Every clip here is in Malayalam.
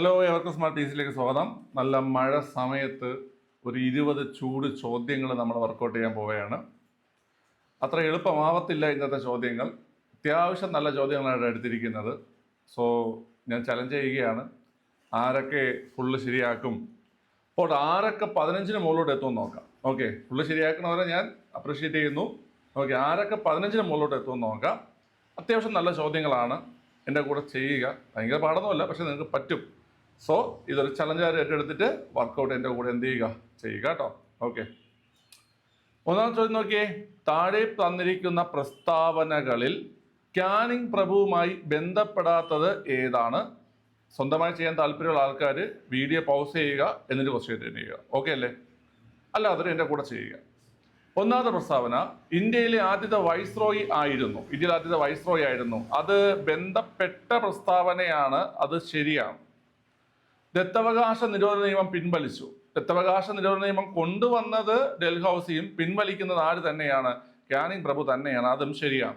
ഹലോ എവർക്കും സ്മാർട്ട് പീസിലേക്ക് സ്വാഗതം. നല്ല മഴ സമയത്ത് ഒരു ഇരുപത് ചൂട് ചോദ്യങ്ങൾ നമ്മൾ വർക്കൗട്ട് ചെയ്യാൻ പോവുകയാണ്. അത്ര എളുപ്പമാവത്തില്ല ഇന്നത്തെ ചോദ്യങ്ങൾ. അത്യാവശ്യം നല്ല ചോദ്യങ്ങളാണ് എടുത്തിരിക്കുന്നത്. സോ ഞാൻ ചലഞ്ച് ചെയ്യുകയാണ്. ആരൊക്കെ ഫുള്ള് ശരിയാക്കും? അപ്പോൾ ആരൊക്കെ പതിനഞ്ചിന് മുകളിലോട്ട് എത്തുമെന്ന് നോക്കാം. ഓക്കെ ഫുള്ള് ശരിയാക്കണവരെ ഞാൻ അപ്രീഷിയേറ്റ് ചെയ്യുന്നു. ഓക്കെ ആരൊക്കെ പതിനഞ്ചിന് മുകളിലോട്ട് എത്തുമെന്ന് നോക്കാം. അത്യാവശ്യം നല്ല ചോദ്യങ്ങളാണ്. എന്റെ കൂടെ ചെയ്യുക. ഭയങ്കര പാടൊന്നുമല്ല പക്ഷേ നിങ്ങൾക്ക് പറ്റും. സോ ഇതൊരു ചലഞ്ചായിട്ട് ഏറ്റെടുത്തിട്ട് വർക്കൗട്ട് എന്റെ കൂടെ എന്ത് ചെയ്യുക? ചെയ്യുക കേട്ടോ. ഓക്കെ ഒന്നാം ചോദ്യം നോക്കിയേ. താഴെ തന്നിരിക്കുന്ന പ്രസ്താവനകളിൽ ക്യാനിങ് പ്രഭുവുമായി ബന്ധപ്പെടാത്തത് ഏതാണ്? സ്വന്തമായി ചെയ്യാൻ താല്പര്യമുള്ള ആൾക്കാർ വീഡിയോ പൗസ് ചെയ്യുക എന്നിട്ട് ക്വസ്റ്റ്യൻ അറ്റൻഡ് ചെയ്യുക. ഓക്കെ അല്ലേ? അല്ല അതൊരു എന്റെ കൂടെ ചെയ്യുക. ഒന്നാമത്തെ പ്രസ്താവന ഇന്ത്യയിലെ ആദ്യത്തെ വൈസ്രോയി ആയിരുന്നു. ഇന്ത്യയിലെ ആദ്യത്തെ വൈസ്രോയി ആയിരുന്നു. അത് ബന്ധപ്പെട്ട പ്രസ്താവനയാണ്. അത് ശരിയാണ്. ദത്തവകാശ നിരോധന നിയമം പിൻവലിച്ചു. ദത്തവകാശ നിരോധന നിയമം കൊണ്ടുവന്നത് ഡൽഹൌസിയും പിൻവലിക്കുന്നത് ആര് തന്നെയാണ്. ക്യാനിങ് പ്രഭു തന്നെയാണ്. അതും ശരിയാണ്.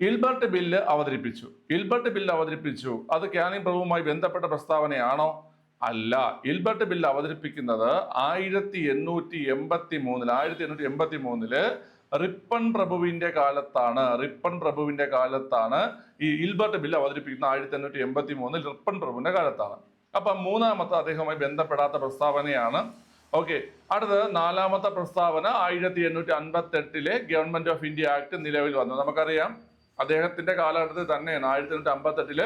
ഇൽബർട്ട് ബില്ല് അവതരിപ്പിച്ചു. ഇൽബർട്ട് ബില്ല് അവതരിപ്പിച്ചു. അത് ക്യാനിങ് പ്രഭുവുമായി ബന്ധപ്പെട്ട പ്രസ്താവനയാണോ? അല്ല. ഇൽബർട്ട് ബില്ല് അവതരിപ്പിക്കുന്നത് ആയിരത്തി എണ്ണൂറ്റി എൺപത്തി മൂന്നിൽ ആയിരത്തി എണ്ണൂറ്റി എൺപത്തി മൂന്നിൽ റിപ്പൺ പ്രഭുവിന്റെ കാലത്താണ്. റിപ്പൺ പ്രഭുവിന്റെ കാലത്താണ് ഈ ഇൽബർട്ട് ബില്ല് അവതരിപ്പിക്കുന്നത്. ആയിരത്തി എണ്ണൂറ്റി എൺപത്തി മൂന്നിൽ റിപ്പൺ പ്രഭുവിന്റെ കാലത്താണ്. അപ്പം മൂന്നാമത്തെ അദ്ദേഹവുമായി ബന്ധപ്പെടാത്ത പ്രസ്താവനയാണ്. ഓക്കെ അടുത്തത് നാലാമത്തെ പ്രസ്താവന ആയിരത്തി എണ്ണൂറ്റി അൻപത്തി എട്ടിലെ ഗവൺമെന്റ് ഓഫ് ഇന്ത്യ ആക്ട് നിലവിൽ വന്നു. നമുക്കറിയാം അദ്ദേഹത്തിന്റെ കാലഘട്ടത്തിൽ തന്നെയാണ് ആയിരത്തി എണ്ണൂറ്റി അമ്പത്തി എട്ടിൽ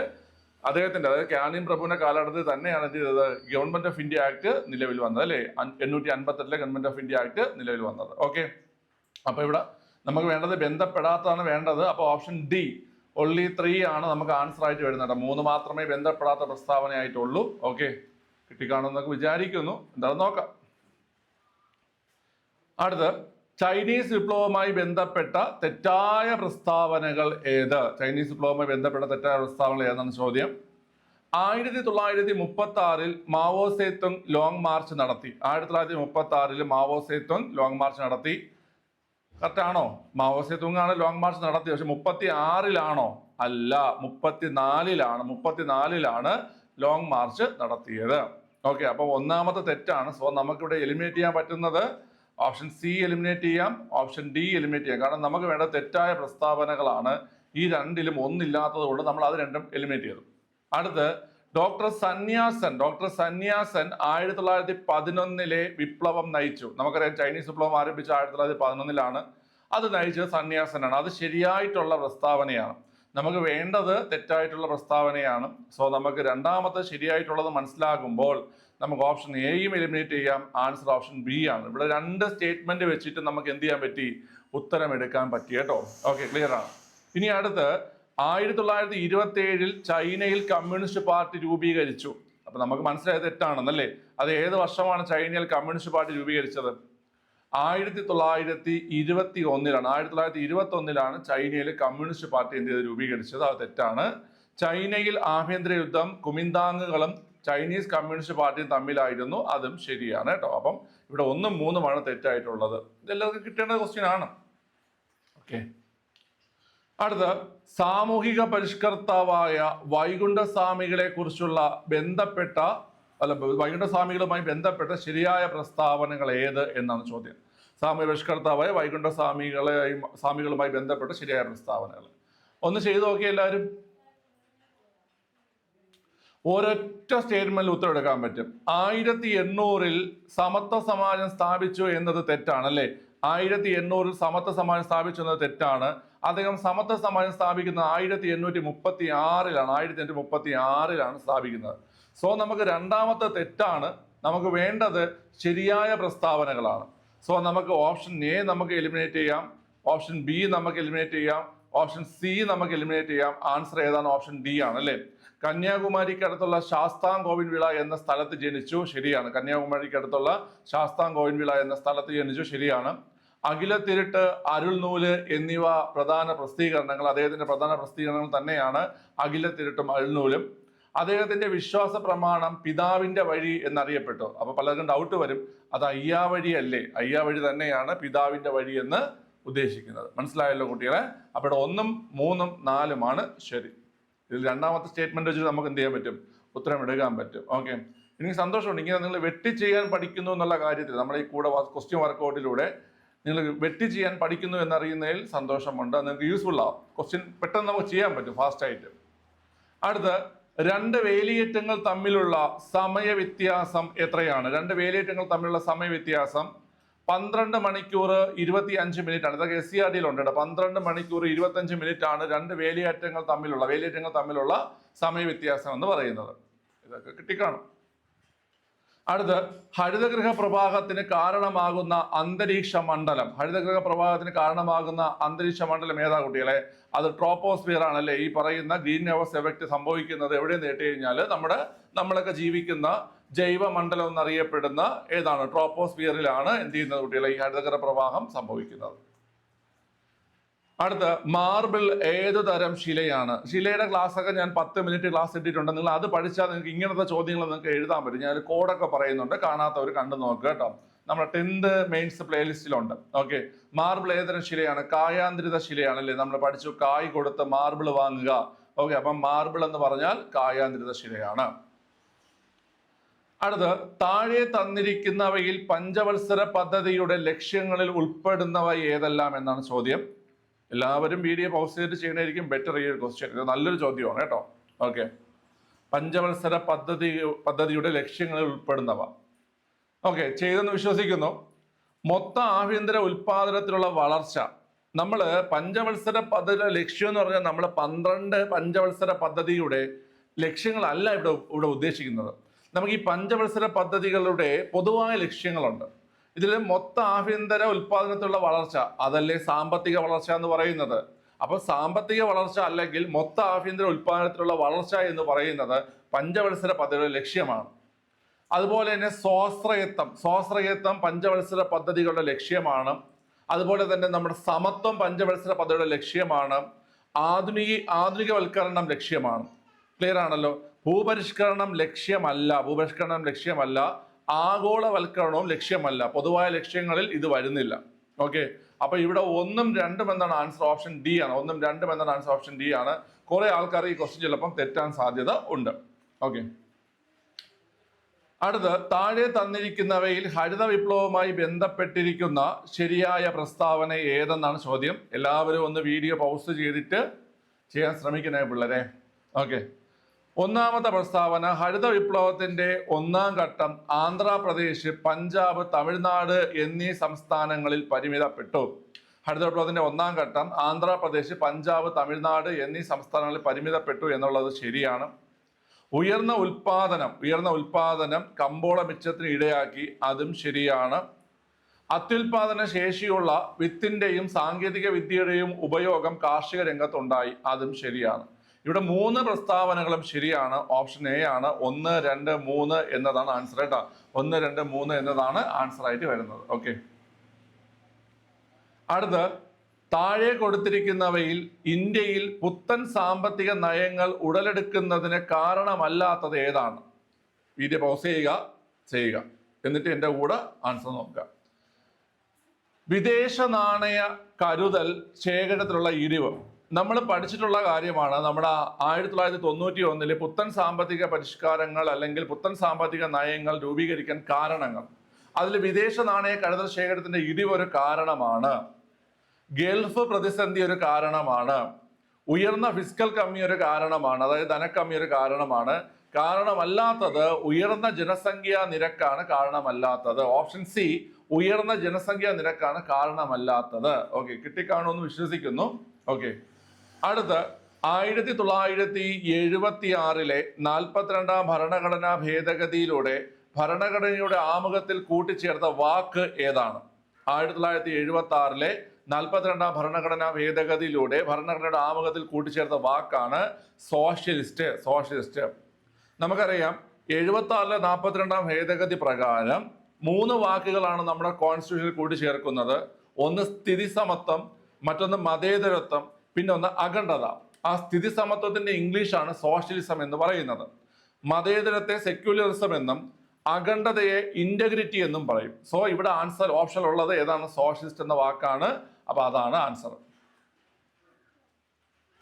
അദ്ദേഹത്തിന്റെ അതായത് കാനിൻ പ്രഭുവിന്റെ കാലഘട്ടത്തിൽ തന്നെയാണ് എന്ത് ചെയ്തത്? ഗവൺമെന്റ് ഓഫ് ഇന്ത്യ ആക്ട് നിലവിൽ വന്നത് അല്ലേ? എണ്ണൂറ്റി അൻപത്തി എട്ടിലെ ഗവൺമെന്റ് ഓഫ് ഇന്ത്യ ആക്ട് നിലവിൽ വന്നത്. ഓക്കെ അപ്പൊ ഇവിടെ നമുക്ക് വേണ്ടത് ബന്ധപ്പെടാത്തതാണ് വേണ്ടത്. അപ്പോൾ ഓപ്ഷൻ ഡി ഒള്ളി ത്രീ ആണ് നമുക്ക് ആൻസർ ആയിട്ട് വരുന്നത്. മൂന്ന് മാത്രമേ ബന്ധപ്പെടാത്ത പ്രസ്താവനയായിട്ടുള്ളൂ. ഓക്കെ കിട്ടിക്കാണുമെന്നൊക്കെ വിചാരിക്കുന്നു. എന്താണെന്ന് നോക്കാം. അടുത്ത് ചൈനീസ് വിപ്ലവവുമായി ബന്ധപ്പെട്ട തെറ്റായ പ്രസ്താവനകൾ ഏത്? ചൈനീസ് വിപ്ലവവുമായി ബന്ധപ്പെട്ട തെറ്റായ പ്രസ്താവനകൾ ഏതാണ് ചോദ്യം. ആയിരത്തി തൊള്ളായിരത്തി മുപ്പത്തി ആറിൽ മാവോ സേത്തുങ് ലോങ് മാർച്ച് നടത്തി. ആയിരത്തി തൊള്ളായിരത്തി മുപ്പത്തി ആറിൽ മാവോ സേത്തുങ് ലോങ് മാർച്ച് നടത്തി. കറക്റ്റ് ആണോ? തുങ്ങാണ്. ലോങ് മാർച്ച് നടത്തിയത് പക്ഷെ മുപ്പത്തി ആറിലാണോ അല്ല മുപ്പത്തിനാലിലാണ്. മുപ്പത്തിനാലിലാണ് ലോങ് മാർച്ച് നടത്തിയത്. ഓക്കെ അപ്പോൾ ഒന്നാമത്തെ തെറ്റാണ്. സോ നമുക്കിവിടെ എലിമിനേറ്റ് ചെയ്യാൻ പറ്റുന്നത് ഓപ്ഷൻ സി എലിമിനേറ്റ് ചെയ്യാം ഓപ്ഷൻ ഡി എലിമിനേറ്റ് ചെയ്യാം. കാരണം നമുക്ക് വേണ്ട തെറ്റായ പ്രസ്താവനകളാണ്. ഈ രണ്ടിലും ഒന്നില്ലാത്തത് കൊണ്ട് നമ്മൾ അത് രണ്ടും എലിമിനേറ്റ് ചെയ്തു. അടുത്ത് ഡോക്ടർ സന്യാസൻ ഡോക്ടർ സന്യാസൻ ആയിരത്തി തൊള്ളായിരത്തി പതിനൊന്നിലെ വിപ്ലവം നയിച്ചു. നമുക്കറിയാം ചൈനീസ് വിപ്ലവം ആരംഭിച്ച ആയിരത്തി തൊള്ളായിരത്തി പതിനൊന്നിലാണ് അത് നയിച്ചത് സന്യാസനാണ്. അത് ശരിയായിട്ടുള്ള പ്രസ്താവനയാണ്. നമുക്ക് വേണ്ടത് തെറ്റായിട്ടുള്ള പ്രസ്താവനയാണ്. സോ നമുക്ക് രണ്ടാമത്തെ ശരിയായിട്ടുള്ളത് മനസ്സിലാകുമ്പോൾ നമുക്ക് ഓപ്ഷൻ എയും എലിമിനേറ്റ് ചെയ്യാം. ആൻസർ ഓപ്ഷൻ ബി ആണ്. ഇവിടെ രണ്ട് സ്റ്റേറ്റ്മെന്റ് വെച്ചിട്ട് നമുക്ക് എന്ത് ചെയ്യാൻ പറ്റി? ഉത്തരം എടുക്കാൻ പറ്റി കേട്ടോ. ഓക്കെ ക്ലിയർ ആണ്. ഇനി അടുത്ത് ആയിരത്തി തൊള്ളായിരത്തി ഇരുപത്തി ഏഴിൽ ചൈനയിൽ കമ്മ്യൂണിസ്റ്റ് പാർട്ടി രൂപീകരിച്ചു. അപ്പൊ നമുക്ക് മനസ്സിലായത് തെറ്റാണെന്നല്ലേ? അത് ഏത് വർഷമാണ് ചൈനയിൽ കമ്മ്യൂണിസ്റ്റ് പാർട്ടി രൂപീകരിച്ചത്? ആയിരത്തി തൊള്ളായിരത്തി ഇരുപത്തി ഒന്നിലാണ് ആയിരത്തി തൊള്ളായിരത്തി ഇരുപത്തി ഒന്നിലാണ് ചൈനയിൽ കമ്മ്യൂണിസ്റ്റ് പാർട്ടി എന്ത് ചെയ്ത് രൂപീകരിച്ചത്? അത് തെറ്റാണ്. ചൈനയിൽ ആഭ്യന്തര യുദ്ധം കുമിന്താങ്ങുകളും ചൈനീസ് കമ്മ്യൂണിസ്റ്റ് പാർട്ടിയും തമ്മിലായിരുന്നു. അതും ശരിയാണ് കേട്ടോ. അപ്പം ഇവിടെ ഒന്നും മൂന്നുമാണ് തെറ്റായിട്ടുള്ളത്. ഇതെല്ലാവർക്കും കിട്ടേണ്ട ക്വസ്റ്റ്യൻ ആണ്. ഓക്കെ അടുത്ത സാമൂഹിക പരിഷ്കർത്താവായ വൈകുണ്ഠസ്വാമികളെ കുറിച്ചുള്ള ബന്ധപ്പെട്ട അല്ല വൈകുണ്ഠസ്വാമികളുമായി ബന്ധപ്പെട്ട ശരിയായ പ്രസ്താവനകൾ ഏത് എന്നാണ് ചോദ്യം. സാമൂഹിക പരിഷ്കർത്താവായ വൈകുണ്ഠസ്വാമികളെ സ്വാമികളുമായി ബന്ധപ്പെട്ട ശരിയായ പ്രസ്താവനകൾ. ഒന്ന് ചെയ്തു നോക്കിയ എല്ലാവരും. ഒരൊറ്റ സ്റ്റേറ്റ്മെന്റിൽ ഉത്തരം ഉത്തരവെടുക്കാൻ പറ്റും. ആയിരത്തി എണ്ണൂറിൽ സമത്വ സമാജം സ്ഥാപിച്ചു എന്നത് തെറ്റാണ് അല്ലേ? ആയിരത്തി എണ്ണൂറിൽ സമത്വ സമാജം സ്ഥാപിച്ചു എന്നത് തെറ്റാണ്. അദ്ദേഹം സമത്വ സമാജം സ്ഥാപിക്കുന്നത് ആയിരത്തി എണ്ണൂറ്റി മുപ്പത്തി ആറിലാണ് ആയിരത്തി എണ്ണൂറ്റി മുപ്പത്തി ആറിലാണ് സ്ഥാപിക്കുന്നത്. സോ നമുക്ക് രണ്ടാമത്തെ തെറ്റാണ്. നമുക്ക് വേണ്ടത് ശരിയായ പ്രസ്താവനകളാണ്. സോ നമുക്ക് ഓപ്ഷൻ എ നമുക്ക് എലിമിനേറ്റ് ചെയ്യാം. ഓപ്ഷൻ ബി നമുക്ക് എലിമിനേറ്റ് ചെയ്യാം. ഓപ്ഷൻ സി നമുക്ക് എലിമിനേറ്റ് ചെയ്യാം. ആൻസർ ഏതാണ്? ഓപ്ഷൻ ഡി ആണ് അല്ലേ? കന്യാകുമാരിക്ക് അടുത്തുള്ള ശാസ്താംകോവിൻ വിള എന്ന സ്ഥലത്ത് ജനിച്ചു ശരിയാണ്. കന്യാകുമാരിക്ക് അടുത്തുള്ള ശാസ്താംകോവിൻ വിള എന്ന സ്ഥലത്ത് ജനിച്ചു ശരിയാണ്. അഖിലത്തിരുട്ട് അരുൾനൂൽ എന്നിവ പ്രധാന പ്രസിദ്ധീകരണങ്ങൾ അദ്ദേഹത്തിന്റെ പ്രധാന പ്രസിദ്ധീകരണങ്ങൾ തന്നെയാണ് അഖിലത്തിരുട്ടും അരുൾനൂലും അദ്ദേഹത്തിന്റെ വിശ്വാസ പ്രമാണം പിതാവിന്റെ വഴി എന്നറിയപ്പെട്ടു. അപ്പൊ പലർക്കും ഡൗട്ട് വരും. അത് അയ്യാ വഴിയല്ലേ? അല്ലേ അയ്യാവഴി തന്നെയാണ് പിതാവിന്റെ വഴി എന്ന് ഉദ്ദേശിക്കുന്നത്. മനസ്സിലായല്ലോ കുട്ടികളെ? അപ്പോൾ ഒന്നും മൂന്നും നാലുമാണ് ശരി. ഇതിൽ രണ്ടാമത്തെ സ്റ്റേറ്റ്മെന്റ് വെച്ചിട്ട് നമുക്ക് എന്ത് ചെയ്യാൻ പറ്റും? ഉത്തരം എടുക്കാൻ പറ്റും. ഓക്കെ എനിക്ക് സന്തോഷമുണ്ട്. ഇങ്ങനെ നിങ്ങൾ വെട്ടി ചെയ്യാൻ പഠിക്കുന്നു എന്നുള്ള കാര്യത്തിൽ നമ്മൾ ഈ കൂടെ ക്വസ്റ്റ്യൻ വർക്കൗട്ടിലൂടെ നിങ്ങൾ വെട്ടി ചെയ്യാൻ പഠിക്കുന്നു എന്നറിയുന്നതിൽ സന്തോഷമുണ്ട്. നിങ്ങൾക്ക് യൂസ്ഫുൾ ആവും. ക്വസ്റ്റ്യൻ പെട്ടെന്ന് നമുക്ക് ചെയ്യാൻ പറ്റും ഫാസ്റ്റായിട്ട് അടുത്ത് രണ്ട് വേലിയേറ്റങ്ങൾ തമ്മിലുള്ള സമയ വ്യത്യാസം എത്രയാണ്? രണ്ട് വേലിയേറ്റങ്ങൾ തമ്മിലുള്ള സമയ വ്യത്യാസം പന്ത്രണ്ട് മണിക്കൂർ ഇരുപത്തി അഞ്ച് മിനിറ്റ് ആണ്. ഇതൊക്കെ എസ് സി ആർ ഡിയിലുണ്ട് കേട്ടോ പന്ത്രണ്ട് മണിക്കൂർ ഇരുപത്തഞ്ച് മിനിറ്റ് ആണ് രണ്ട് വേലിയേറ്റങ്ങൾ തമ്മിലുള്ള വേലിയേറ്റങ്ങൾ തമ്മിലുള്ള സമയ വ്യത്യാസം എന്ന് പറയുന്നത്. ഇതൊക്കെ കിട്ടിക്കാണും. അടുത്ത് ഹരിതഗൃഹ പ്രവാഹത്തിന് കാരണമാകുന്ന അന്തരീക്ഷ മണ്ഡലം ഹരിതഗൃഹ പ്രവാഹത്തിന് കാരണമാകുന്ന അന്തരീക്ഷ മണ്ഡലം ഏതാ കുട്ടികളെ? അത് ട്രോപ്പോസ്ഫിയർ ആണല്ലേ ഈ പറയുന്ന ഗ്രീൻ ഹൗസ് എഫക്റ്റ് സംഭവിക്കുന്നത് എവിടെ നേട്ടി കഴിഞ്ഞാൽ നമ്മുടെ നമ്മളൊക്കെ ജീവിക്കുന്ന ജൈവ മണ്ഡലം എന്നറിയപ്പെടുന്ന ഏതാണ്? ട്രോപ്പോസ്ഫിയറിലാണ് എന്ത് ചെയ്യുന്നത് കുട്ടികളെ? ഈ ഹരിതഗൃഹ പ്രവാഹം സംഭവിക്കുന്നത്. അടുത്ത മാർബിൾ ഏത് തരം ശിലയാണ്? ശിലയുടെ ക്ലാസ് ഒക്കെ ഞാൻ പത്ത് മിനിറ്റ് ക്ലാസ് ഇട്ടിട്ടുണ്ട്. നിങ്ങൾ അത് പഠിച്ചാൽ നിങ്ങൾക്ക് ഇങ്ങനത്തെ ചോദ്യങ്ങൾ നിങ്ങൾക്ക് എഴുതാൻ പറ്റും. ഞാൻ കോഡൊക്കെ പറയുന്നുണ്ട്. കാണാത്തവർ കണ്ടു നോക്കുക കേട്ടോ. നമ്മുടെ ടെൻത്ത് മെയിൻസ് പ്ലേലിസ്റ്റിലുണ്ട് ഓക്കെ മാർബിൾ ഏതരം ശിലയാണ്? കായാന്തരിത ശിലയാണ് അല്ലേ? നമ്മൾ പഠിച്ചു കായ് കൊടുത്ത് മാർബിൾ വാങ്ങുക. ഓക്കെ അപ്പം മാർബിൾ എന്ന് പറഞ്ഞാൽ കായാന്തരിത ശിലയാണ്. അടുത്ത് താഴെ തന്നിരിക്കുന്നവയിൽ പഞ്ചവത്സര പദ്ധതിയുടെ ലക്ഷ്യങ്ങളിൽ ഉൾപ്പെടുന്നവ ഏതെല്ലാം എന്നാണ് ചോദ്യം. എല്ലാവരും വീഡിയോ പൗസ് ചെയ്തിട്ട് ചെയ്യണമായിരിക്കും ബെറ്റർ ഈ ഒരു ക്വസ്റ്റ്യൻ ഇത് നല്ലൊരു ചോദ്യമാണ് കേട്ടോ. ഓക്കെ പഞ്ചവത്സര പദ്ധതി പദ്ധതിയുടെ ലക്ഷ്യങ്ങളിൽ ഉൾപ്പെടുന്നവ. ഓക്കെ ചെയ്തെന്ന് വിശ്വസിക്കുന്നു. മൊത്ത ആഭ്യന്തര ഉൽപാദനത്തിലുള്ള വളർച്ച. നമ്മൾ പഞ്ചവത്സര പദ്ധതിയുടെ ലക്ഷ്യം എന്ന് പറഞ്ഞാൽ നമ്മൾ പന്ത്രണ്ട് പഞ്ചവത്സര പദ്ധതിയുടെ ലക്ഷ്യങ്ങളല്ല ഇവിടെ ഇവിടെ ഉദ്ദേശിക്കുന്നത്. നമുക്ക് ഈ പഞ്ചവത്സര പദ്ധതികളുടെ പൊതുവായ ലക്ഷ്യങ്ങളുണ്ട്. ഇതിൽ മൊത്ത ആഭ്യന്തര ഉൽപാദനത്തിലുള്ള വളർച്ച അതല്ലേ സാമ്പത്തിക വളർച്ച എന്ന് പറയുന്നത്. അപ്പോൾ സാമ്പത്തിക വളർച്ച അല്ലെങ്കിൽ മൊത്ത ആഭ്യന്തര ഉൽപാദനത്തിലുള്ള വളർച്ച എന്ന് പറയുന്നത് പഞ്ചവത്സര പദ്ധതിയുടെ ലക്ഷ്യമാണ്. അതുപോലെ തന്നെ സ്വാശ്രയത്വം സ്വാശ്രയത്വം പഞ്ചവത്സര പദ്ധതികളുടെ ലക്ഷ്യമാണ്. അതുപോലെ തന്നെ നമ്മുടെ സമത്വം പഞ്ചവത്സര പദ്ധതിയുടെ ലക്ഷ്യമാണ്. ആധുനിക ആധുനികവൽക്കരണം ലക്ഷ്യമാണ്. ക്ലിയർ ആണല്ലോ? ഭൂപരിഷ്കരണം ലക്ഷ്യമല്ല ഭൂപരിഷ്കരണം ലക്ഷ്യമല്ല ആഗോളവൽക്കരണവും ലക്ഷ്യമല്ല. പൊതുവായ ലക്ഷ്യങ്ങളിൽ ഇത് വരുന്നില്ല. ഓക്കെ? അപ്പൊ ഇവിടെ ഒന്നും രണ്ടും എന്നാണ് ആൻസർ ഓപ്ഷൻ ഡി ആണ്. ഒന്നും രണ്ടും എന്നാണ് ആൻസർ ഓപ്ഷൻ ഡി ആണ്. കുറെ ആൾക്കാർ ഈ ക്വസ്റ്റ്യൻ ചിലപ്പം തെറ്റാൻ സാധ്യത ഉണ്ട്. ഓക്കെ? അടുത്ത് താഴെ തന്നിരിക്കുന്നവയിൽ ഹരിത വിപ്ലവവുമായി ബന്ധപ്പെട്ടിരിക്കുന്ന ശരിയായ പ്രസ്താവന ഏതെന്നാണ് ചോദ്യം? എല്ലാവരും ഒന്ന് വീഡിയോ പൗസ് ചെയ്തിട്ട് ചെയ്യാൻ ശ്രമിക്കണേ പിള്ളേരെ. ഓക്കെ? ഒന്നാമത്തെ പ്രസ്താവന ഹരിത വിപ്ലവത്തിന്റെ ഒന്നാം ഘട്ടം ആന്ധ്രാപ്രദേശ് പഞ്ചാബ് തമിഴ്നാട് എന്നീ സംസ്ഥാനങ്ങളിൽ പരിമിതപ്പെട്ടു. ഹരിത വിപ്ലവത്തിന്റെ ഒന്നാം ഘട്ടം ആന്ധ്രാപ്രദേശ് പഞ്ചാബ് തമിഴ്നാട് എന്നീ സംസ്ഥാനങ്ങളിൽ പരിമിതപ്പെട്ടു എന്നുള്ളത് ശരിയാണ്. ഉയർന്ന ഉൽപാദനം ഉയർന്ന ഉൽപാദനം കമ്പോള മിച്ചത്തിന് ഇടയാക്കി അതും ശരിയാണ്. അത്യുൽപാദന ശേഷിയുള്ള വിത്തിന്റെയും സാങ്കേതിക വിദ്യയുടെയും ഉപയോഗം കാർഷിക രംഗത്തുണ്ടായി അതും ശരിയാണ്. ഇവിടെ മൂന്ന് പ്രസ്താവനകളും ശരിയാണ്. ഓപ്ഷൻ എ ആണ്. ഒന്ന് രണ്ട് മൂന്ന് എന്നതാണ് ആൻസർ കേട്ടോ ഒന്ന് രണ്ട് മൂന്ന് എന്നതാണ് ആൻസർ ആയിട്ട് വരുന്നത്. ഓക്കെ അടുത്ത് താഴെ കൊടുത്തിരിക്കുന്നവയിൽ ഇന്ത്യയിൽ പുത്തൻ സാമ്പത്തിക നയങ്ങൾ ഉടലെടുക്കുന്നതിന് കാരണമല്ലാത്തത് ഏതാണ്? വീഡിയോ പോസ് ചെയ്യുക ചെയ്യുക. എന്നിട്ട് എന്റെ കൂടെ ആൻസർ നോക്കുക. വിദേശ നാണയ കരുതൽ ശേഖരത്തിലുള്ള ഇടിവ്. നമ്മൾ പഠിച്ചിട്ടുള്ള കാര്യമാണ്. നമ്മുടെ ആയിരത്തി തൊള്ളായിരത്തി തൊണ്ണൂറ്റി ഒന്നിൽ പുത്തൻ സാമ്പത്തിക പരിഷ്കാരങ്ങൾ അല്ലെങ്കിൽ പുത്തൻ സാമ്പത്തിക നയങ്ങൾ രൂപീകരിക്കാൻ കാരണങ്ങൾ. അതിൽ വിദേശ നാണയ കരുതൽ ശേഖരത്തിന്റെ ഇടിവ് ഒരു കാരണമാണ്. ഗൾഫ് പ്രതിസന്ധി ഒരു കാരണമാണ്. ഉയർന്ന ഫിസിക്കൽ കമ്മി ഒരു കാരണമാണ്. അതായത് ധനക്കമ്മി ഒരു കാരണമാണ്. കാരണമല്ലാത്തത് ഉയർന്ന ജനസംഖ്യാ നിരക്കാണ് കാരണമല്ലാത്തത്. ഓപ്ഷൻ സി ഉയർന്ന ജനസംഖ്യാ നിരക്കാണ് കാരണമല്ലാത്തത്. ഓക്കെ കിട്ടിക്കാണുമെന്ന് വിശ്വസിക്കുന്നു. ഓക്കെ. അടുത്ത് ആയിരത്തി തൊള്ളായിരത്തി എഴുപത്തി ആറിലെ നാൽപ്പത്തിരണ്ടാം ഭരണഘടനാ ഭേദഗതിയിലൂടെ ഭരണഘടനയുടെ ആമുഖത്തിൽ കൂട്ടിച്ചേർത്ത വാക്ക് ഏതാണ്? ആയിരത്തി തൊള്ളായിരത്തി എഴുപത്തി ആറിലെ നാൽപ്പത്തിരണ്ടാം ഭരണഘടനാ ഭേദഗതിയിലൂടെ ഭരണഘടനയുടെ ആമുഖത്തിൽ കൂട്ടിച്ചേർത്ത വാക്കാണ് സോഷ്യലിസ്റ്റ് സോഷ്യലിസ്റ്റ്. നമുക്കറിയാം എഴുപത്തി ആറിലെ നാൽപ്പത്തിരണ്ടാം ഭേദഗതി പ്രകാരം മൂന്ന് വാക്കുകളാണ് നമ്മുടെ കോൺസ്റ്റിറ്റ്യൂഷനിൽ കൂട്ടിച്ചേർക്കുന്നത്. ഒന്ന് സ്ഥിതി സമത്വം മറ്റൊന്ന് മതേതരത്വം പിന്നെ ഒന്ന് അഖണ്ഡത. ആ സ്ഥിതി സമത്വത്തിന്റെ ഇംഗ്ലീഷാണ് സോഷ്യലിസം എന്ന് പറയുന്നത്. മതേതരത്തെ സെക്യുലറിസം എന്നും അഖണ്ഡതയെ ഇന്റഗ്രിറ്റി എന്നും പറയും. സോ ഇവിടെ ആൻസർ ഓപ്ഷൻ ഉള്ളത് ഏതാണ്? സോഷ്യലിസ്റ്റ് എന്ന വാക്കാണ്. അപ്പൊ അതാണ് ആൻസർ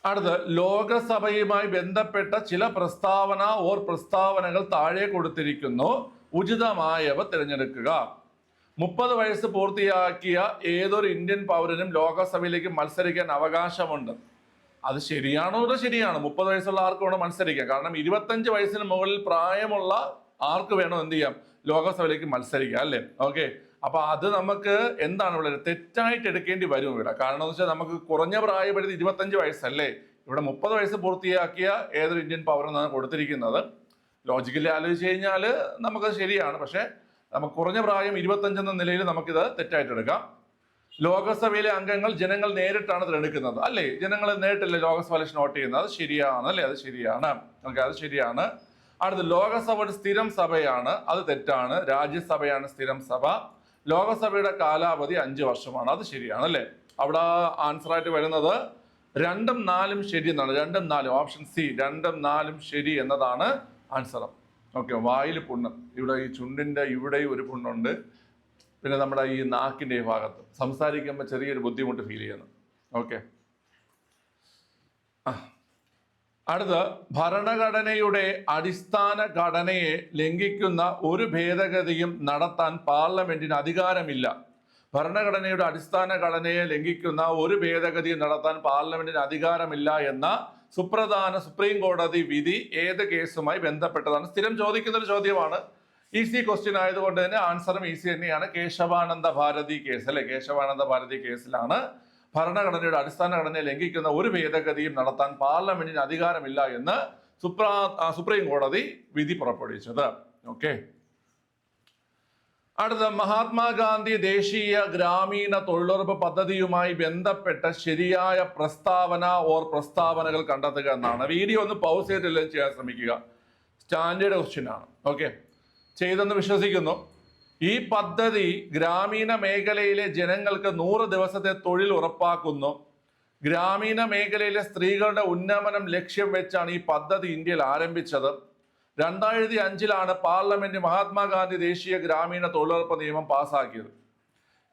അടുത്ത് ലോകസഭയുമായി ബന്ധപ്പെട്ട ചില പ്രസ്താവന ഓർ പ്രസ്താവനകൾ താഴെ കൊടുത്തിരിക്കുന്നു. ഉചിതമായവ തിരഞ്ഞെടുക്കുക. മുപ്പത് വയസ്സ് പൂർത്തിയാക്കിയ ഏതൊരു ഇന്ത്യൻ പൗരനും ലോകസഭയിലേക്ക് മത്സരിക്കാൻ അവകാശമുണ്ട്. അത് ശരിയാണോ അത് ശരിയാണ്? മുപ്പത് വയസ്സുള്ള ആർക്കും വേണം മത്സരിക്കാം കാരണം ഇരുപത്തഞ്ച് വയസ്സിന് മുകളിൽ പ്രായമുള്ള ആർക്ക് വേണം എന്ത് ചെയ്യാം? ലോകസഭയിലേക്ക് മത്സരിക്കാം അല്ലേ? ഓക്കെ. അപ്പൊ അത് നമുക്ക് എന്താണ് ഇവിടെ തെറ്റായിട്ട് എടുക്കേണ്ടി വരും ഇവിടെ? കാരണം എന്ന് വെച്ചാൽ നമുക്ക് കുറഞ്ഞ പ്രായപരിധി ഇരുപത്തഞ്ച് വയസ്സല്ലേ? ഇവിടെ മുപ്പത് വയസ്സ് പൂർത്തിയാക്കിയ ഏതൊരു ഇന്ത്യൻ പൗരനാണ് കൊടുത്തിരിക്കുന്നത്. ലോജിക്കലി ആലോചിച്ച് കഴിഞ്ഞാൽ നമുക്കത് ശരിയാണ്. പക്ഷേ നമുക്ക് കുറഞ്ഞ പ്രായം ഇരുപത്തഞ്ച് എന്ന നിലയിൽ നമുക്കിത് തെറ്റായിട്ട് എടുക്കാം ലോകസഭയിലെ അംഗങ്ങൾ ജനങ്ങൾ നേരിട്ടാണ് തിരഞ്ഞെടുക്കുന്നത് അല്ലേ? ജനങ്ങൾ നേരിട്ടല്ലേ ലോകസഭ ഇലക്ഷൻ വോട്ട് ചെയ്യുന്നത്? അത് ശരിയാണ് അല്ലേ? അത് ശരിയാണ്. ഓക്കെ അത് ശരിയാണ്. അടുത്ത് ലോകസഭ ഒരു സ്ഥിരം സഭയാണ്. അത് തെറ്റാണ്. രാജ്യസഭയാണ് സ്ഥിരം സഭ. ലോകസഭയുടെ കാലാവധി അഞ്ച് വർഷമാണ്. അത് ശരിയാണ് അല്ലേ? അവിടെ ആൻസർ ആയിട്ട് വരുന്നത് രണ്ടും നാലും ശരി എന്നാണ്. രണ്ടും നാലും ഓപ്ഷൻ സി രണ്ടും നാലും ശരി എന്നതാണ് ആൻസർ ഓക്കെ വായിൽ പുണ്ണ്. ഇവിടെ ഈ ചുണ്ടിന്റെ ഇവിടെയും ഒരു പുണ്ണുണ്ട്. പിന്നെ നമ്മുടെ ഈ നാക്കിന്റെ ഈ ഭാഗത്ത്. സംസാരിക്കുമ്പോൾ ചെറിയൊരു ബുദ്ധിമുട്ട് ഫീൽ ചെയ്യുന്നു ഓക്കെ. അടുത്ത് ഭരണഘടനയുടെ അടിസ്ഥാന ഘടനയെ ലംഘിക്കുന്ന ഒരു ഭേദഗതിയും നടത്താൻ പാർലമെന്റിന് അധികാരമില്ല. ഭരണഘടനയുടെ അടിസ്ഥാന ഘടനയെ ലംഘിക്കുന്ന ഒരു ഭേദഗതിയും നടത്താൻ പാർലമെന്റിന് അധികാരമില്ല എന്ന സുപ്രധാന സുപ്രീം കോടതി വിധി ഏത് കേസുമായി ബന്ധപ്പെട്ടതാണ്? സ്ഥിരം ചോദിക്കുന്ന ഒരു ചോദ്യമാണ്. ഈസി ക്വസ്റ്റ്യൻ ആയതുകൊണ്ട് തന്നെ ആൻസറും ഈസി തന്നെയാണ്. കേശവാനന്ദ ഭാരതി കേസ് അല്ലെ? കേശവാനന്ദ ഭാരതി കേസിലാണ് ഭരണഘടനയുടെ അടിസ്ഥാന ഘടനയെ ലംഘിക്കുന്ന ഒരു ഭേദഗതിയും നടത്താൻ പാർലമെന്റിന് അധികാരമില്ല എന്ന് സുപ്രാ സുപ്രീം കോടതി വിധി പുറപ്പെടുവിച്ചത്. ഓക്കെ. അടുത്ത മഹാത്മാഗാന്ധി ദേശീയ ഗ്രാമീണ തൊഴിലുറപ്പ് പദ്ധതിയുമായി ബന്ധപ്പെട്ട ശരിയായ പ്രസ്താവന ഓർ പ്രസ്താവനകൾ കണ്ടെത്തുക എന്നാണ്. വീഡിയോ ഒന്ന് പൗസ് ചെയ്തിട്ടില്ല ചെയ്യാൻ ശ്രമിക്കുക. സ്റ്റാൻഡേർഡ് ക്വസ്റ്റ്യൻ ആണ്. ഓക്കെ ചെയ്തെന്ന് വിശ്വസിക്കുന്നു. ഈ പദ്ധതി ഗ്രാമീണ മേഖലയിലെ ജനങ്ങൾക്ക് നൂറ് ദിവസത്തെ തൊഴിൽ ഉറപ്പാക്കുന്നു. ഗ്രാമീണ മേഖലയിലെ സ്ത്രീകളുടെ ഉന്നമനം ലക്ഷ്യം വെച്ചാണ് ഈ പദ്ധതി ഇന്ത്യയിൽ ആരംഭിച്ചത്. രണ്ടായിരത്തി അഞ്ചിലാണ് പാർലമെന്റ് മഹാത്മാഗാന്ധി ദേശീയ ഗ്രാമീണ തൊഴിലുറപ്പ് നിയമം പാസ്സാക്കിയത്.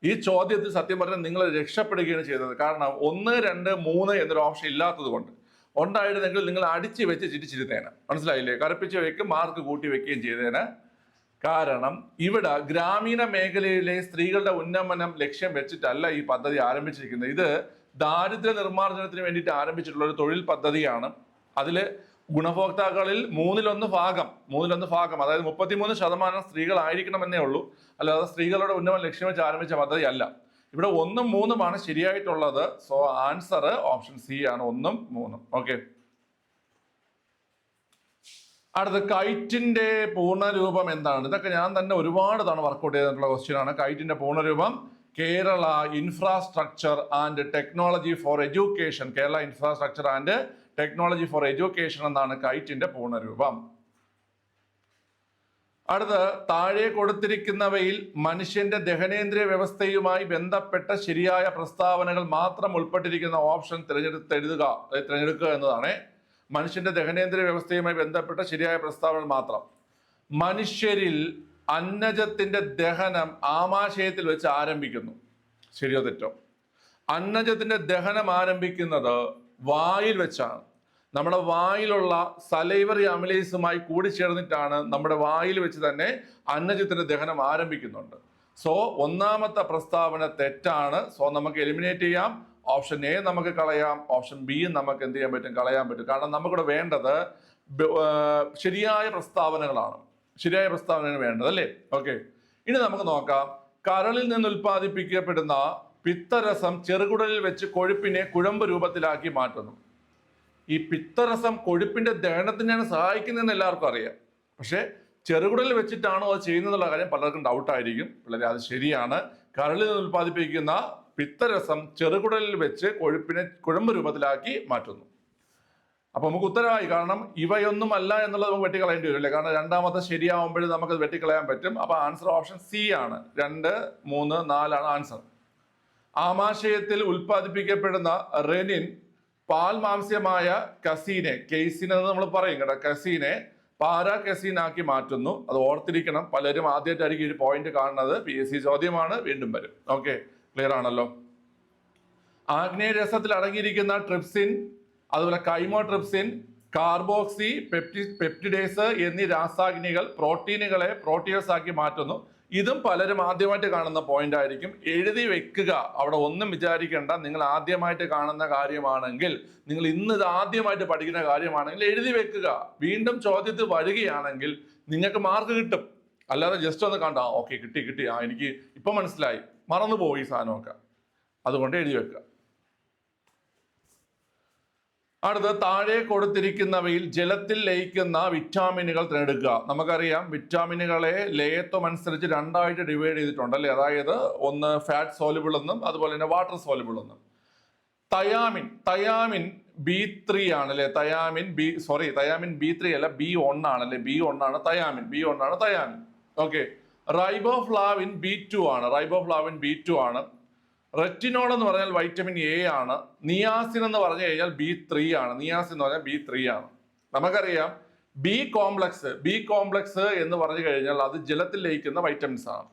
ഈ ചോദ്യത്തിൽ സത്യം പറഞ്ഞാൽ നിങ്ങൾ രക്ഷപ്പെടുകയാണ് ചെയ്തത്. കാരണം ഒന്ന് രണ്ട് മൂന്ന് എന്നൊരു ഓപ്ഷൻ ഇല്ലാത്തത് കൊണ്ട് ഉണ്ടായിരുന്നെങ്കിൽ നിങ്ങൾ അടിച്ചു വെച്ച് ചിരിച്ചിരുന്നേനെ. മനസ്സിലായില്ലേ? കറുപ്പിച്ച് വെക്കും മാർക്ക് കൂട്ടി വെക്കുകയും ചെയ്തേനെ. കാരണം ഇവിടെ ഗ്രാമീണ മേഖലയിലെ സ്ത്രീകളുടെ ഉന്നമനം ലക്ഷ്യം വെച്ചിട്ടല്ല ഈ പദ്ധതി ആരംഭിച്ചിരിക്കുന്നത്. ഇത് ദാരിദ്ര്യ നിർമ്മാർജനത്തിന് വേണ്ടിയിട്ട് ആരംഭിച്ചിട്ടുള്ള ഒരു തൊഴിൽ പദ്ധതിയാണ്. അതിൽ ഗുണഭോക്താക്കളിൽ മൂന്നിലൊന്ന് ഭാഗം മൂന്നിലൊന്ന് ഭാഗം അതായത് മുപ്പത്തിമൂന്ന് ശതമാനം സ്ത്രീകളായിരിക്കണമെന്നേ ഉള്ളൂ. അല്ലാതെ സ്ത്രീകളുടെ ഉന്നമനം ലക്ഷ്യം വെച്ച് ആരംഭിച്ച പദ്ധതി അല്ല. ഇവിടെ ഒന്നും മൂന്നുമാണ് ശരിയായിട്ടുള്ളത്. സോ ആൻസർ ഓപ്ഷൻ സി ആണ്. ഒന്നും മൂന്നും. ഓക്കെ അടുത്ത കൈറ്റിന്റെ പൂർണരൂപം എന്താണ്? ഇതൊക്കെ ഞാൻ തന്നെ ഒരുപാട് തവണ വർക്കൗട്ട് ചെയ്തിട്ടുള്ള ക്വസ്റ്റ്യൻ ആണ്. കൈറ്റിന്റെ പൂർണരൂപം Kerala infrastructure and technology for education Kerala infrastructure and technology for education എന്നാണ് കൈറ്റിന്റെ പൂർണരൂപം. അടുത്ത് താഴെ കൊടുത്തിരിക്കുന്നവയിൽ മനുഷ്യന്റെ ദഹനേന്ദ്രിയ വ്യവസ്ഥയുമായി ബന്ധപ്പെട്ട ശരിയായ പ്രസ്താവനകൾ മാത്രം ഉൾപ്പെട്ടിരിക്കുന്ന ഓപ്ഷൻ തിരഞ്ഞെടുത്ത് എഴുതുക തിരഞ്ഞെടുക്കുക എന്നതാണ്. മനുഷ്യന്റെ ദഹനേന്ദ്രിയ വ്യവസ്ഥയുമായി ബന്ധപ്പെട്ട ശരിയായ പ്രസ്താവനകൾ മാത്രം. മനുഷ്യരിൽ അന്നജത്തിന്റെ ദഹനം ആമാശയത്തിൽ വെച്ച് ആരംഭിക്കുന്നു. ശരിയോ തെറ്റോ? അന്നജത്തിന്റെ ദഹനം ആരംഭിക്കുന്നത് വായിൽ വെച്ചാണ്. നമ്മുടെ വായിലുള്ള സലൈവറി അമിലേസുമായി കൂടി ചേർന്നിട്ടാണ് നമ്മുടെ വായിൽ വെച്ച് തന്നെ അന്നജത്തിന്റെ ദഹനം ആരംഭിക്കുന്നുണ്ട്. സോ ഒന്നാമത്തെ പ്രസ്താവന തെറ്റാണ്. സോ നമുക്ക് എലിമിനേറ്റ് ചെയ്യാം. ഓപ്ഷൻ എ നമുക്ക് കളയാം. ഓപ്ഷൻ ബി നമുക്ക് എന്ത് ചെയ്യാൻ പറ്റും? കളയാൻ പറ്റും. കാരണം നമുക്കിവിടെ വേണ്ടത് ശരിയായ പ്രസ്താവനകളാണ്. ശരിയായ പ്രസ്താവനയാണ് വേണ്ടത് അല്ലേ? ഓക്കെ ഇനി നമുക്ക് നോക്കാം. കരളിൽ നിന്ന് ഉൽപ്പാദിപ്പിക്കപ്പെടുന്ന പിത്തരസം ചെറുകുടലിൽ വെച്ച് കൊഴുപ്പിനെ കുഴമ്പ് രൂപത്തിലാക്കി മാറ്റുന്നു. ഈ പിത്തരസം കൊഴുപ്പിന്റെ ദഹനത്തിനാണ് സഹായിക്കുന്നതെന്ന് എല്ലാവർക്കും അറിയാം. പക്ഷേ ചെറുകുടൽ വെച്ചിട്ടാണോ അത് ചെയ്യുന്നതെന്നുള്ള കാര്യം പലർക്കും ഡൗട്ടായിരിക്കും. വളരെ അത് ശരിയാണ്. കരളിൽ നിന്ന് ഉൽപ്പാദിപ്പിക്കുന്ന പിത്തരസം ചെറുകുടലിൽ വെച്ച് കൊഴുപ്പിനെ കുഴമ്പ് രൂപത്തിലാക്കി മാറ്റുന്നു. അപ്പൊ നമുക്ക് ഉത്തരമായി കാരണം ഇവയൊന്നും അല്ല എന്നുള്ളത് നമുക്ക് വെട്ടിക്കളയേണ്ടി വരും അല്ലേ കാരണം രണ്ടാമത്തെ ശരിയാവുമ്പോഴും നമുക്ക് വെട്ടിക്കളയാൻ പറ്റും. അപ്പൊ ആൻസർ ഓപ്ഷൻ സി ആണ്. രണ്ട് മൂന്ന് നാലാണ് ആൻസർ. ആമാശയത്തിൽ ഉൽപ്പാദിപ്പിക്കപ്പെടുന്ന റെനിൻ പാൽ മാംസ്യമായ കസീനെ എന്ന് നമ്മൾ പറയും കേട്ടോ കസീനെ പാരാ കസീനാക്കി മാറ്റുന്നു. അത് ഓർത്തിരിക്കണം. പലരും ആദ്യമായിട്ടായിരിക്കും ഒരു പോയിന്റ് കാണുന്നത്. പി എസ് സി ചോദ്യമാണ്. വീണ്ടും വരും. ഓക്കെ ക്ലിയർ ആണല്ലോ. ആഗ്നേയ രസത്തിൽ അടങ്ങിയിരിക്കുന്ന ട്രിപ്സിൻ അതുപോലെ chymotrypsin carboxy pepti peptidase എന്നീ രാസാഗ്നികൾ പ്രോട്ടീനുകളെ പ്രോട്ടീൻസ് ആക്കി മാറ്റുന്നു. ഇതും പലരും ആദ്യമായിട്ട് കാണുന്ന പോയിന്റ് ആയിരിക്കും. എഴുതി വെക്കുക. അവിടെ ഒന്നും വിചാരിക്കേണ്ട. നിങ്ങൾ ആദ്യമായിട്ട് കാണുന്ന കാര്യമാണെങ്കിൽ നിങ്ങൾ ഇന്ന് ഇത് ആദ്യമായിട്ട് പഠിക്കുന്ന കാര്യമാണെങ്കിൽ എഴുതി വെക്കുക. വീണ്ടും ചോദ്യത്തിൽ വരികയാണെങ്കിൽ നിങ്ങൾക്ക് മാർക്ക് കിട്ടും. അല്ലാതെ ജസ്റ്റ് ഒന്ന് കണ്ട ഓക്കെ കിട്ടി കിട്ടി. ആ എനിക്ക് ഇപ്പം മനസ്സിലായി. മറന്നുപോയി സാധനമൊക്കെ. അതുകൊണ്ട് എഴുതി വെക്കുക. അടുത്ത് താഴെ കൊടുത്തിരിക്കുന്നവയിൽ ജലത്തിൽ ലയിക്കുന്ന വിറ്റാമിനുകൾ തിരഞ്ഞെടുക്കുക നമുക്കറിയാം വിറ്റാമിനുകളെ ലയത്വം അനുസരിച്ച് രണ്ടായിട്ട് ഡിവൈഡ് ചെയ്തിട്ടുണ്ട് അല്ലേ? അതായത് ഒന്ന് ഫാറ്റ് സോലിബിൾ എന്നും അതുപോലെ തന്നെ വാട്ടർ സോലിബിൾ എന്നും. തയാമിൻ തയാമിൻ ബി ത്രീ ആണ് അല്ലെ? Thiamine B sorry thiamine B three അല്ല ബി ആണ് അല്ലെ? ബി ആണ് തയാമിൻ ബി ആണ് thiamine okay riboflavin B two ആണ്. റൈബോഫ്ലാവിൻ ബി ടു ആണ്. റെറ്റിനോൾ എന്ന് പറഞ്ഞാൽ വൈറ്റമിൻ എ ആണ്. നിയാസിൻ എന്ന് പറഞ്ഞു കഴിഞ്ഞാൽ ബി ത്രീ ആണ്. നിയാസിൻ എന്ന് പറഞ്ഞാൽ ബി ത്രീ ആണ്. നമുക്കറിയാം ബി കോംപ്ലക്സ് ബി കോംപ്ലക്സ് എന്ന് പറഞ്ഞു കഴിഞ്ഞാൽ അത് ജലത്തിൽ ലയിക്കുന്ന വൈറ്റമിൻസ് ആണ്.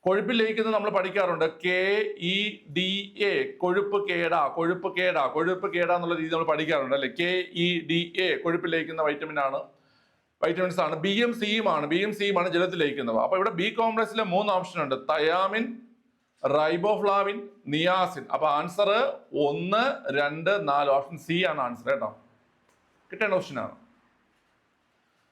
കൊഴുപ്പിൽ ലയിക്കുന്നത് നമ്മൾ പഠിക്കാറുണ്ട്. കെ ഇ ഡി എ കൊഴുപ്പ് കേടാ കൊഴുപ്പ് കേടാ കൊഴുപ്പ് കേടാ എന്നുള്ള രീതി നമ്മൾ പഠിക്കാറുണ്ട് അല്ലെ? കെ ഇ ഡി എ കൊഴുപ്പിൽ ലയിക്കുന്ന വൈറ്റമിൻ ആണ്. വൈറ്റമിൻസ് ആണ്. ബി എം സിയും ആണ്. ബി എം സിയും ആണ് ജലത്തിൽ ലയിക്കുന്നത്. അപ്പൊ ഇവിടെ ബി കോംപ്ലക്സിലെ മൂന്ന് ഓപ്ഷൻ ഉണ്ട്. Thiamine riboflavin niacin. അപ്പൊ ആൻസർ ഒന്ന് രണ്ട് നാല് ഓപ്ഷൻ സി ആണ് ആൻസർ കേട്ടോ. കിട്ടേണ്ട ഓപ്ഷൻ ആണ്.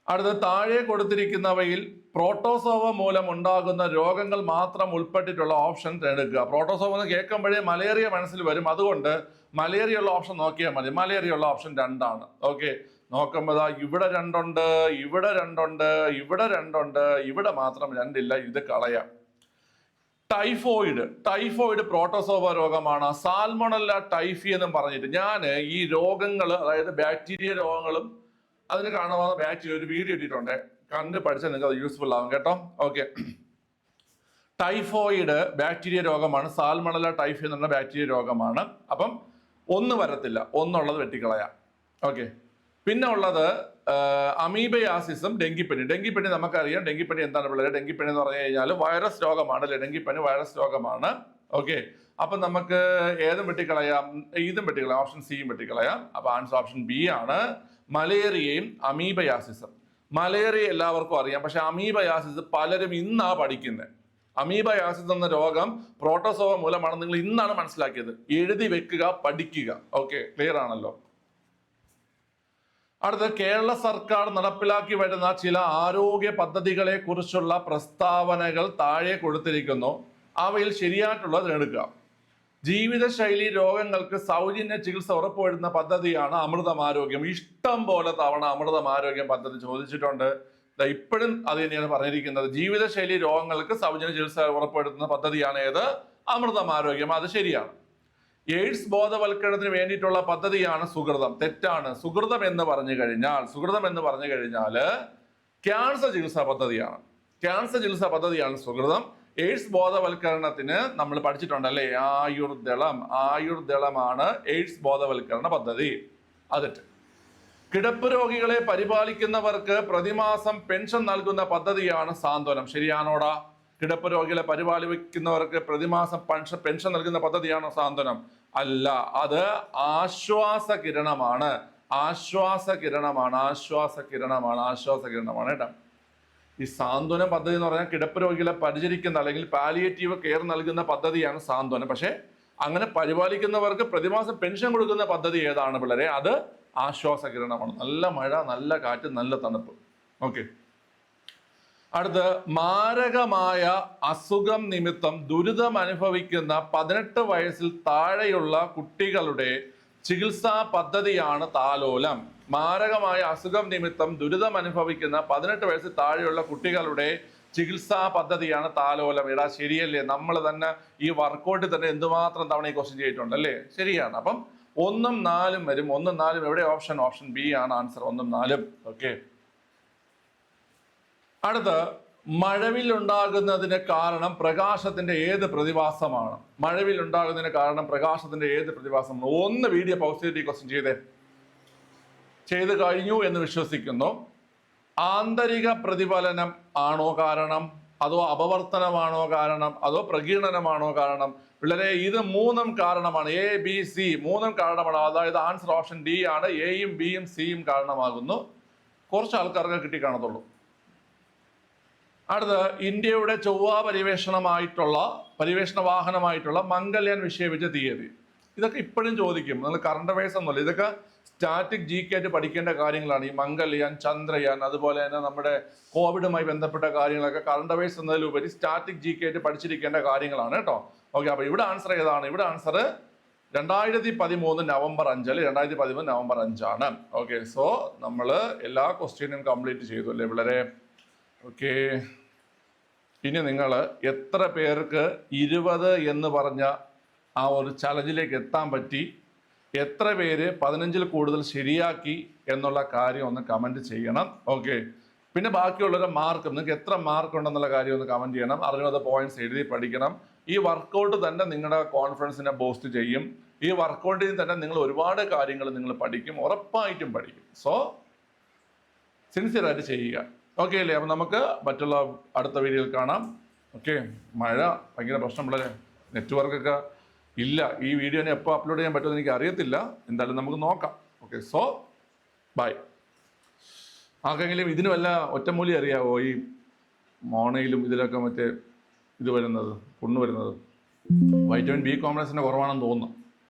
അടുത്ത താഴെ കൊടുത്തിരിക്കുന്നവയിൽ പ്രോട്ടോസോവ മൂലം ഉണ്ടാകുന്ന രോഗങ്ങൾ മാത്രം ഉൾപ്പെട്ടിട്ടുള്ള ഓപ്ഷൻ തിരഞ്ഞെടുക്കുക പ്രോട്ടോസോവ എന്ന് കേൾക്കുമ്പോഴേ മലേറിയ മനസ്സിൽ വരും. അതുകൊണ്ട് മലേറിയ ഉള്ള ഓപ്ഷൻ നോക്കിയാൽ മതി. മലേറിയ ഉള്ള ഓപ്ഷൻ രണ്ടാണ്. ഓക്കെ നോക്കുമ്പോൾ ഇവിടെ രണ്ടുണ്ട് ഇവിടെ രണ്ടുണ്ട് ഇവിടെ രണ്ടുണ്ട് ഇവിടെ മാത്രം രണ്ടില്ല. ഇത് കളയാം. ടൈഫോയിഡ് ടൈഫോയിഡ് പ്രോട്ടോസോവ രോഗമാണ് സാൽമണല്ല ടൈഫി എന്നും പറഞ്ഞിട്ട് ഞാൻ ഈ രോഗങ്ങൾ അതായത് ബാക്ടീരിയ രോഗങ്ങളും അതിന് കാണുന്ന ബാക്ടീരിയ ഒരു വീഡിയോ ഇട്ടിട്ടുണ്ട്. കണ്ട് പഠിച്ചാൽ നിങ്ങൾക്ക് അത് യൂസ്ഫുൾ ആവും കേട്ടോ. ഓക്കെ ടൈഫോയിഡ് ബാക്ടീരിയ രോഗമാണ്. സാൽമണല്ല ടൈഫി എന്നുള്ള ബാക്ടീരിയ രോഗമാണ്. അപ്പം ഒന്ന് വരത്തില്ല. ഒന്നുള്ളത് വെട്ടിക്കളയാം. ഓക്കെ പിന്നെ ഉള്ളത് അമീബയാസിസും ഡെങ്കിപ്പനി. ഡെങ്കിപ്പനി നമുക്കറിയാം. ഡെങ്കിപ്പനി എന്താണ് പിള്ളേർ ഡെങ്കിപ്പനി എന്ന് പറഞ്ഞു കഴിഞ്ഞാൽ വൈറസ് രോഗമാണ് അല്ലെ? ഡെങ്കിപ്പനി വൈറസ് രോഗമാണ്. ഓക്കെ. അപ്പൊ നമുക്ക് ഏതും വെട്ടിക്കളയാം. ഇതും വെട്ടിക്കളയാം. ഓപ്ഷൻ സിയും വെട്ടിക്കളയാം. അപ്പൊ ആൻസർ ഓപ്ഷൻ ബി ആണ് മലേറിയയും അമീബയാസിസും മലേറിയ എല്ലാവർക്കും അറിയാം. പക്ഷെ അമീബയാസിസ് പലരും ഇന്നാ പഠിക്കുന്നത് അമീബയാസിസ് എന്ന രോഗം പ്രോട്ടോസോവ മൂലമാണ് നിങ്ങൾ ഇന്നാണ് മനസ്സിലാക്കിയത്. എഴുതി വെക്കുക പഠിക്കുക. ഓക്കെ. ക്ലിയർ ആണല്ലോ? അടുത്ത കേരള സർക്കാർ നടപ്പിലാക്കി വരുന്ന ചില ആരോഗ്യ പദ്ധതികളെ കുറിച്ചുള്ള പ്രസ്താവനകൾ താഴെ കൊടുത്തിരിക്കുന്നു. അവയിൽ ശരിയായിട്ടുള്ള തിരഞ്ഞെടുക്കുക ജീവിതശൈലി രോഗങ്ങൾക്ക് സൗജന്യ ചികിത്സ ഉറപ്പുവരുന്ന പദ്ധതിയാണ് അമൃതം ആരോഗ്യം ഇഷ്ടം പോലെ തവണ അമൃതം ആരോഗ്യം പദ്ധതി ചോദിച്ചിട്ടുണ്ട്. ഇപ്പോഴും അത് തന്നെയാണ് പറഞ്ഞിരിക്കുന്നത്. ജീവിതശൈലി രോഗങ്ങൾക്ക് സൗജന്യ ചികിത്സ ഉറപ്പുവരുത്തുന്ന പദ്ധതിയാണ് ഏത്? അമൃതം ആരോഗ്യം അത് ശരിയാണ്. എയ്ഡ്സ് ബോധവൽക്കരണത്തിന് വേണ്ടിയിട്ടുള്ള പദ്ധതിയാണ് സുഹൃതം. തെറ്റാണ്. സുഹൃതം എന്ന് പറഞ്ഞു കഴിഞ്ഞാൽ സുഹൃതം എന്ന് പറഞ്ഞു കഴിഞ്ഞാൽ ക്യാൻസർ ചികിത്സാ പദ്ധതിയാണ്. ക്യാൻസർ ചികിത്സാ പദ്ധതിയാണ് സുഹൃതം. എയ്ഡ്സ് ബോധവൽക്കരണത്തിന് നമ്മൾ പഠിച്ചിട്ടുണ്ട് പഠിച്ചിട്ടുണ്ടല്ലേ ആയുർദളം. ആയുർദളമാണ് എയ്ഡ്സ് ബോധവൽക്കരണ പദ്ധതി. അതിട്ട് കിടപ്പ് രോഗികളെ പരിപാലിക്കുന്നവർക്ക് പ്രതിമാസം പെൻഷൻ നൽകുന്ന പദ്ധതിയാണ് സാന്ത്വനം. ശരിയാണോടാ? കിടപ്പ് രോഗികളെ പരിപാലിക്കുന്നവർക്ക് പ്രതിമാസം പെൻഷൻ പെൻഷൻ നൽകുന്ന പദ്ധതിയാണോ സാന്ത്വനം? അല്ല അത് ആശ്വാസ കിരണമാണ്. ആശ്വാസ കിരണമാണ് ആശ്വാസ കിരണമാണ് ആശ്വാസ കിരണമാണ് കേട്ടോ. ഈ സാന്ത്വന പദ്ധതി എന്ന് പറഞ്ഞാൽ കിടപ്പ് രോഗികളെ പരിചരിക്കുന്ന അല്ലെങ്കിൽ പാലിയേറ്റീവ് കെയർ നൽകുന്ന പദ്ധതിയാണ് സാന്ത്വനം. പക്ഷേ അങ്ങനെ പരിപാലിക്കുന്നവർക്ക് പ്രതിമാസം പെൻഷൻ കൊടുക്കുന്ന പദ്ധതി ഏതാണ് പിള്ളേരെ? അത് ആശ്വാസ കിരണമാണ്. നല്ല മഴ നല്ല കാറ്റ് നല്ല തണുപ്പ്. ഓക്കെ. അടുത്ത് മാരകമായ അസുഖം നിമിത്തം ദുരിതം അനുഭവിക്കുന്ന പതിനെട്ട് വയസ്സിൽ താഴെയുള്ള കുട്ടികളുടെ ചികിത്സാ പദ്ധതിയാണ് താലോലം. മാരകമായ അസുഖം നിമിത്തം ദുരിതം അനുഭവിക്കുന്ന പതിനെട്ട് വയസ്സിൽ താഴെയുള്ള കുട്ടികളുടെ ചികിത്സാ പദ്ധതിയാണ് താലോലം. ഇടാ ശരിയല്ലേ? നമ്മൾ തന്നെ ഈ വർക്കൗട്ടിൽ തന്നെ എന്തുമാത്രം തവണ ഈ ക്വസ്റ്റ്യൻ ചെയ്തിട്ടുണ്ട് അല്ലേ? ശരിയാണ്. അപ്പം ഒന്നും നാലും വരും. ഒന്നും നാലും എവിടെ? ഓപ്ഷൻ ഓപ്ഷൻ ബി ആണ് ആൻസർ. ഒന്നും നാലും. ഓക്കെ. അടുത്ത് മഴവിൽ ഉണ്ടാകുന്നതിന് കാരണം പ്രകാശത്തിന്റെ ഏത് പ്രതിഭാസമാണ്? മഴവിൽ ഉണ്ടാകുന്നതിന് കാരണം പ്രകാശത്തിന്റെ ഏത് പ്രതിഭാസമാണ്? ഒന്ന് വീഡിയോ പോസിറ്റീവ് ക്വസ്റ്റ്യൻ ചെയ്തേ. ചെയ്ത് കഴിഞ്ഞു എന്ന് വിശ്വസിക്കുന്നു. ആന്തരിക പ്രതിഫലനം ആണോ കാരണം? അതോ അപവർത്തനമാണോ കാരണം? അതോ പ്രകീർണനമാണോ കാരണം? പിള്ളേരെ ഇത് മൂന്നും കാരണമാണ്. എ ബി സി മൂന്നും കാരണമാണ്. അതായത് ആൻസർ ഓപ്ഷൻ ഡി ആണ്. എയും ബിയും സിയും കാരണമാകുന്നു. കുറച്ച് ആൾക്കാർക്ക് കിട്ടി കാണത്തുള്ളൂ അടുത്ത് ഇന്ത്യയുടെ ചൊവ്വ പരിവേഷണമായിട്ടുള്ള പരിവേഷണ വാഹനമായിട്ടുള്ള മംഗൾയാൻ വിക്ഷേപിച്ച തീയതി. ഇതൊക്കെ ഇപ്പോഴും ചോദിക്കും. നിങ്ങൾ കറണ്ട് അഫയേഴ്സ് ഒന്നുമില്ല. ഇതൊക്കെ സ്റ്റാറ്റിക് ജി കെ ആയിട്ട് പഠിക്കേണ്ട കാര്യങ്ങളാണ്. ഈ മംഗൾയാൻ ചന്ദ്രയാൻ അതുപോലെ തന്നെ നമ്മുടെ കോവിഡുമായി ബന്ധപ്പെട്ട കാര്യങ്ങളൊക്കെ കറണ്ട് അഫയേഴ്സ് എന്നതിലുപരി സ്റ്റാറ്റിക് ജി കെ ആയിട്ട് പഠിച്ചിരിക്കേണ്ട കാര്യങ്ങളാണ് കേട്ടോ. ഓക്കെ അപ്പോൾ ഇവിടെ ആൻസർ ഏതാണ്? ഇവിടെ ആൻസർ രണ്ടായിരത്തി പതിമൂന്ന് നവംബർ അഞ്ച് അല്ലെ? രണ്ടായിരത്തി പതിമൂന്ന് നവംബർ അഞ്ചാണ്. ഓക്കെ സോ നമ്മൾ എല്ലാ ക്വസ്റ്റ്യനും കംപ്ലീറ്റ് ചെയ്തു അല്ലേ വളരെ ഓക്കെ. ഇനി നിങ്ങൾ എത്ര പേർക്ക് ഇരുപത് എന്ന് പറഞ്ഞ ആ ഒരു ചലഞ്ചിലേക്ക് എത്താൻ പറ്റി എത്ര പേര് പതിനഞ്ചിൽ കൂടുതൽ ശരിയാക്കി എന്നുള്ള കാര്യം ഒന്ന് കമന്റ് ചെയ്യണം. ഓക്കെ. പിന്നെ ബാക്കിയുള്ളവരുടെ മാർക്ക് നിങ്ങൾക്ക് എത്ര മാർക്ക് ഉണ്ടെന്നുള്ള കാര്യം ഒന്ന് കമന്റ് ചെയ്യണം. അറുപത് പോയിന്റ്സ് എഴുതി പഠിക്കണം. ഈ വർക്കൗട്ട് തന്നെ നിങ്ങളുടെ കോൺഫിഡൻസിനെ ബൂസ്റ്റ് ചെയ്യും. ഈ വർക്കൗട്ടിൽ തന്നെ നിങ്ങൾ ഒരുപാട് കാര്യങ്ങൾ നിങ്ങൾ പഠിക്കും ഉറപ്പായിട്ടും പഠിക്കും. സോ സിൻസിയറായിട്ട് ചെയ്യുക. ഓക്കെ അല്ലേ? അപ്പം നമുക്ക് മറ്റുള്ള അടുത്ത വീഡിയോയിൽ കാണാം. ഓക്കെ മഴ ഭയങ്കര പ്രശ്നമുള്ള നെറ്റ്വർക്കൊക്കെ ഇല്ല. ഈ വീഡിയോനെ എപ്പോൾ അപ്ലോഡ് ചെയ്യാൻ പറ്റുമെന്ന് എനിക്ക് അറിയത്തില്ല. എന്തായാലും നമുക്ക് നോക്കാം. ഓക്കെ സോ ബൈ ആർക്കെങ്കിലും ഇതിന് വല്ല ഒറ്റമൂലി അറിയാവോ? ഈ മോണയിലും ഇതിലൊക്കെ മറ്റേ ഇത് വരുന്നത് കൊണ്ടുവരുന്നത് വരുന്നത്. വൈറ്റമിൻ ബി കോംപ്ലക്സിന്റെ കുറവാണെന്ന് തോന്നുന്നു.